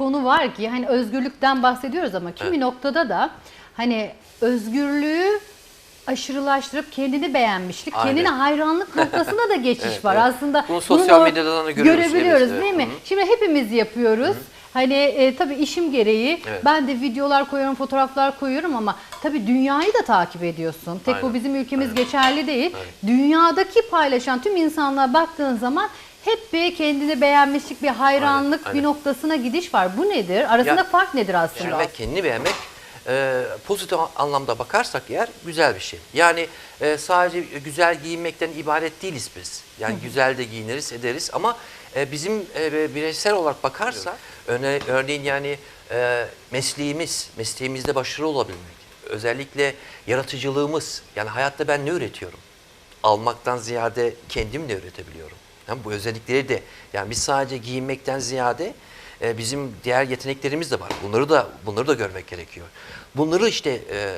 konu var ki hani özgürlükten bahsediyoruz ama kimi noktada da hani özgürlüğü aşırılaştırıp kendini beğenmişlik, Aynen. kendine hayranlık noktasında da geçiş Evet, var. evet. Aslında Bunu sosyal medyadan da görüyoruz, Görebiliyoruz evet, değil evet. mi? Hı hı. Şimdi hepimiz yapıyoruz. Hani e, tabii işim gereği Evet. ben de videolar koyuyorum, fotoğraflar koyuyorum ama tabii dünyayı da takip ediyorsun. Tek bu Aynen. bizim ülkemiz Aynen. geçerli değil. Evet. Dünyadaki paylaşan tüm insanlığa baktığın zaman hep bir kendini beğenmişlik, bir hayranlık, Aynen, bir aynen. noktasına gidiş var. Bu nedir? Arasında Ya, fark nedir aslında? Beğenmek, kendini beğenmek e, pozitif anlamda bakarsak eğer güzel bir şey. Yani e, sadece güzel giyinmekten ibaret değiliz biz. Yani güzel de giyiniriz, ederiz ama e, bizim e, bireysel olarak bakarsak öne, örneğin yani e, mesleğimiz, mesleğimizde başarılı olabilmek, özellikle yaratıcılığımız, yani hayatta ben ne üretiyorum? Almaktan ziyade kendim de üretebiliyorum. Yani bu özellikleri de yani biz sadece giyinmekten ziyade e, bizim diğer yeteneklerimiz de var. Bunları da bunları da görmek gerekiyor. Bunları işte e,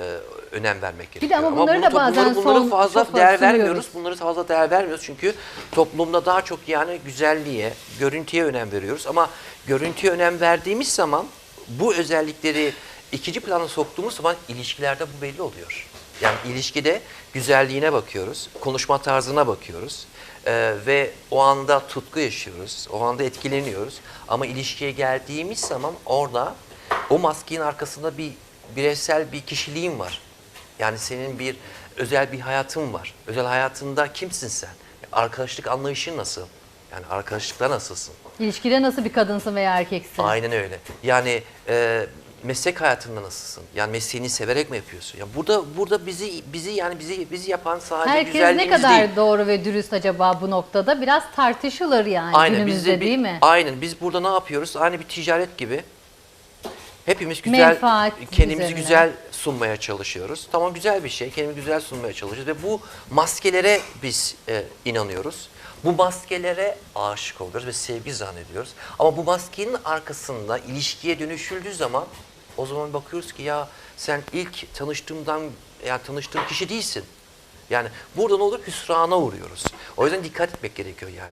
önem vermek gerekiyor. ama bunları da bazen bunları, bunları son fazla şofa değer vermiyoruz. Bunları fazla değer vermiyoruz çünkü toplumda daha çok yani güzelliğe, görüntüye önem veriyoruz. Ama görüntüye önem verdiğimiz zaman bu özellikleri ikinci plana soktuğumuz zaman ilişkilerde bu belli oluyor. Yani ilişkide güzelliğine bakıyoruz, konuşma tarzına bakıyoruz Ee, ve o anda tutku yaşıyoruz, o anda etkileniyoruz. Ama ilişkiye geldiğimiz zaman orada o maskenin arkasında bir bireysel bir kişiliğin var. Yani senin bir özel bir hayatın var. Özel hayatında kimsin sen? Arkadaşlık anlayışın nasıl? Yani arkadaşlıkta nasılsın? İlişkide nasıl bir kadınsın veya erkeksin? Aynen öyle. Yani e, meslek hayatında nasılsın? Yani mesleğini severek mi yapıyorsun? Ya burada burada bizi bizi yani bizi bizi yapan sadece Herkes ne güzelliğimiz kadar değil. doğru ve dürüst acaba bu noktada? Biraz tartışılır yani Aynen biz günümüzde de bir- değil mi? Aynen biz burada ne yapıyoruz? Aynı bir ticaret gibi. Hepimiz güzel Menfaat kendimizi üzerine. güzel sunmaya çalışıyoruz. Tamam güzel bir şey. Kendimizi güzel sunmaya çalışıyoruz ve bu maskelere biz e, inanıyoruz. Bu maskelere aşık oluyoruz ve sevgi zannediyoruz. Ama bu maskenin arkasında ilişkiye dönüşüldüğü zaman o zaman bakıyoruz ki ya sen ilk tanıştığımdan yani tanıştığım kişi değilsin. Yani burada ne olur? Hüsrana uğruyoruz. O yüzden dikkat etmek gerekiyor yani.